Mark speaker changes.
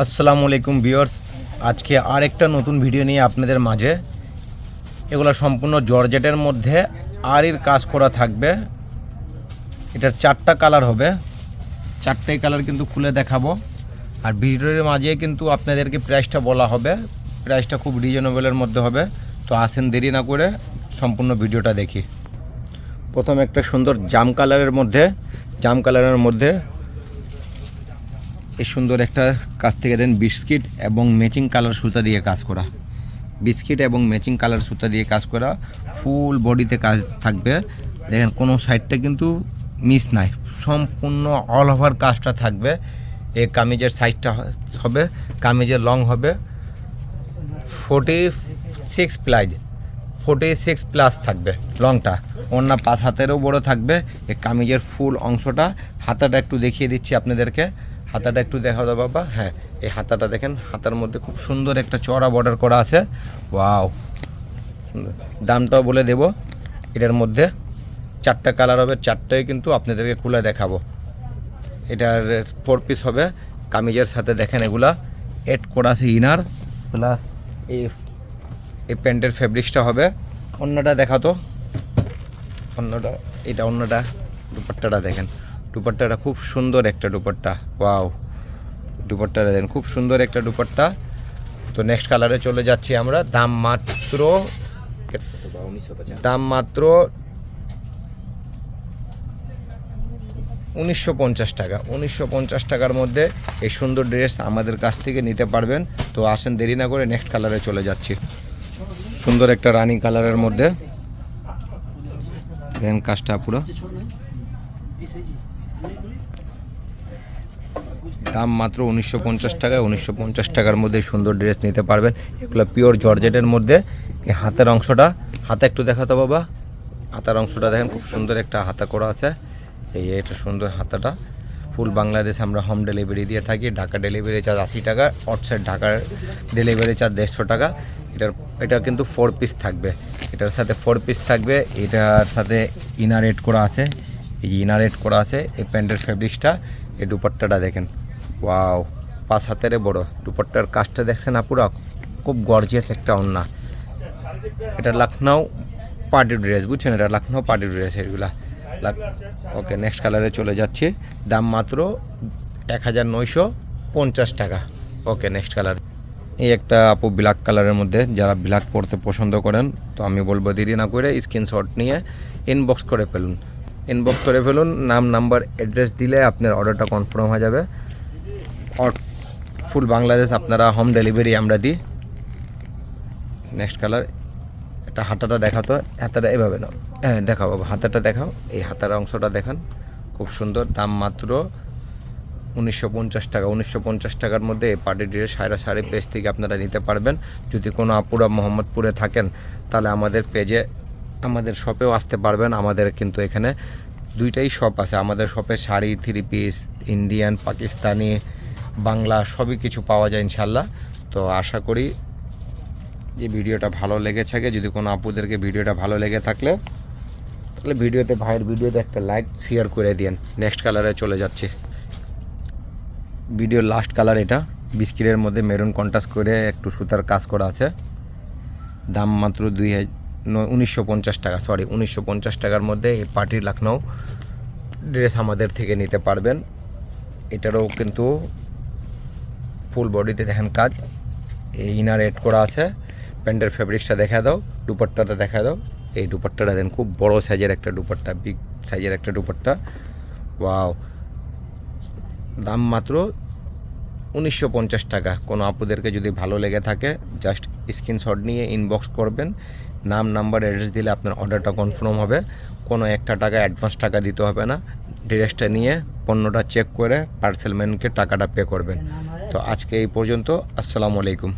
Speaker 1: আসসালামু আলাইকুম ভিউয়ার্স। আজকে আরেকটা নতুন ভিডিও নিয়ে আপনাদের মাঝে। এগুলো সম্পূর্ণ জর্জেটের মধ্যে আরির কাজ করা থাকবে। এটার চারটা কালার হবে। চারটাই কালার কিন্তু খুলে দেখাবো। আর ভিডিওর মাঝে কিন্তু আপনাদেরকে প্রাইসটা বলা হবে। প্রাইসটা খুব রিজনেবলের মধ্যে হবে। তো আসেন দেরি না করে সম্পূর্ণ ভিডিওটা দেখি। প্রথম একটা সুন্দর জাম কালারের মধ্যে জাম কালারের মধ্যে এই সুন্দর একটা কাজ থেকে দেন বিস্কিট এবং ম্যাচিং কালার সুতা দিয়ে কাজ করা। বিস্কিট এবং ম্যাচিং কালার সুতা দিয়ে কাজ করা ফুল বডিতে কাজ থাকবে। দেখেন, কোনো সাইডটা কিন্তু মিস নাই। সম্পূর্ণ অল ওভার কাজটা থাকবে। এই কামিজের সাইডটা হবে, কামিজের লং হবে। Forty six plus forty six plus থাকবে লংটা অন্য পাঁচ হাতেরও বড় থাকবে। এই কামিজের ফুল অংশটা। হাতাটা একটু দেখিয়ে দিচ্ছি আপনাদেরকে। হাতাটা একটু দেখা দাও বাবা। হ্যাঁ এই হাতাটা দেখেন, হাতার মধ্যে খুব সুন্দর একটা চড়া বর্ডার করা আছে। ওয়াও দামটাও বলে দেব। এটার মধ্যে চারটা কালার হবে, চারটাই কিন্তু আপনাদেরকে খুলে দেখাবো। এটার ফোর পিস হবে, কামিজের সাথে দেখেন এগুলা। এড করা আছে ইনার প্লাস এই এই প্যান্টের ফেব্রিক্সটা হবে। অন্যটা দেখাতো অন্যটা, এটা অন্যটা, দুপাট্টাটা দেখেন। দুপাট্টাটা খুব সুন্দর একটা দুপাট্টা। ওয়াও। দুপাট্টাটা দেখেন, খুব সুন্দর একটা দুপাট্টা। তো নেক্সট কালারে চলে যাচ্ছি আমরা। দাম মাত্র দাম মাত্র উনিশশো পঞ্চাশ টাকা। উনিশশো পঞ্চাশ টাকার মধ্যে এই সুন্দর ড্রেস আমাদের কাছ থেকে নিতে পারবেন। তো আসেন, দেরি না করে নেক্সট কালারে চলে যাচ্ছি। সুন্দর একটা রানি কালারের মধ্যে। দেখেন কাজটা পুরো। দাম মাত্র উনিশশো পঞ্চাশ টাকায়, উনিশশো পঞ্চাশ টাকার মধ্যে সুন্দর ড্রেস নিতে পারবেন। এগুলো পিওর জর্জেটের মধ্যে। এই হাতের অংশটা, হাতে একটু দেখাতো বাবা। হাতার অংশটা দেখেন, খুব সুন্দর একটা হাতা করা আছে। এই এটা সুন্দর হাতাটা। ফুল বাংলাদেশ আমরা হোম ডেলিভারি দিয়ে থাকি। ঢাকা ডেলিভারি চার্জ আশি টাকা আউটসাইড ঢাকার ডেলিভারি চার্জ দেড়শো টাকা। এটার, এটা কিন্তু ফোর পিস থাকবে। এটার সাথে ফোর পিস থাকবে। এটার সাথে ইনার এড করা আছে। এই যে ইনার এড করা আছে, এই প্যান্টের ফেব্রিক্সটা এই দুপাট্টাটা দেখেন। ওয়াও পাঁচ হাতের বড়। দুপাট্টার কাজটা দেখছেন আপুরা? খুব গর্জিয়াস একটা অন্যা এটা লখনৌ পার্টি ড্রেস বুঝছেন? এটা লখনৌ পার্টি ড্রেস এগুলা। ওকে নেক্সট কালারে চলে যাচ্ছে। দাম মাত্র এক হাজার নয়শো পঞ্চাশ টাকা। ওকে নেক্সট কালার এই একটা আপু ব্ল্যাক কালারের মধ্যে, যারা ব্ল্যাক পরতে পছন্দ করেন, তো আমি বলব দেরি না করে স্ক্রিনশট নিয়ে ইনবক্স করে ফেলুন। ইনবক্স করে ফেলুন, নাম নাম্বার অ্যাড্রেস দিলে আপনার অর্ডারটা কনফার্ম হয়ে যাবে। ফুল বাংলাদেশ আপনারা হোম ডেলিভারি আমরা দিই। নেক্সট কালার এটা হাতাটা দেখাতো হাতাটা এভাবে নাও। হ্যাঁ দেখাও বাবা, হাতাটা দেখাও, এই হাতার অংশটা দেখান। খুব সুন্দর, দাম মাত্র উনিশশো পঞ্চাশ টাকা। উনিশশো পঞ্চাশ টাকার মধ্যে এই পার্টি ড্রেস সাড়ে সাড়ে পেজ থেকে আপনারা নিতে পারবেন। যদি কোনো আপুরা মোহাম্মদপুরে থাকেন, তাহলে আমাদের পেজে আমাদের শপেও আসতে পারবেন। আমাদের কিন্তু এখানে দুইটাই শপ আছে। আমাদের শপে sari three piece Indian Pakistani Bangla সবই কিছু পাওয়া যায় ইনশাল্লাহ তো আশা করি যে ভিডিওটা ভালো লেগে থাকে। যদি কোনো আপুদেরকে ভিডিওটা ভালো লেগে থাকলে, তাহলে ভিডিওতে ভাইয়ের ভিডিওতে একটা লাইক শেয়ার করে দিন নেক্সট কালারে চলে যাচ্ছে। ভিডিও লাস্ট কালার এটা। বিস্কিটের মধ্যে মেরুন কন্ট্রাস্ট করে একটু সুতার কাজ করা আছে। দাম মাত্র দুই হাজার উনিশশো পঞ্চাশ টাকা সরি উনিশশো পঞ্চাশ টাকার মধ্যে এই পার্টির লখনৌ ড্রেস আমাদের থেকে নিতে পারবেন। এটারও কিন্তু ফুল বডিতে দেখেন কাজ। এই ইনার এড করা আছে। প্যান্টের ফেব্রিক্সটা দেখা দাও, দুপাট্টাটা দেখা দাও। এই দুপাট্টাটা দেন খুব বড় সাইজের একটা দুপাট্টা বিগ সাইজের একটা দুপাট্টা। ওয়াও দাম মাত্র উনিশশো পঞ্চাশ টাকা। কোনো আপুদেরকে যদি ভালো লেগে থাকে জাস্ট স্ক্রিনশট নিয়ে ইনবক্স করবেন। নাম নাম্বার অ্যাড্রেস দিলে আপনার অর্ডারটা কনফার্ম হবে। কোনো একটা টাকা অ্যাডভান্স টাকা দিতে হবে না। ড্রেসটা নিয়ে পণ্যটা চেক করে পার্সেলম্যানকে টাকাটা পে করবেন। তো আজকে এই পর্যন্ত। আসসালামু আলাইকুম।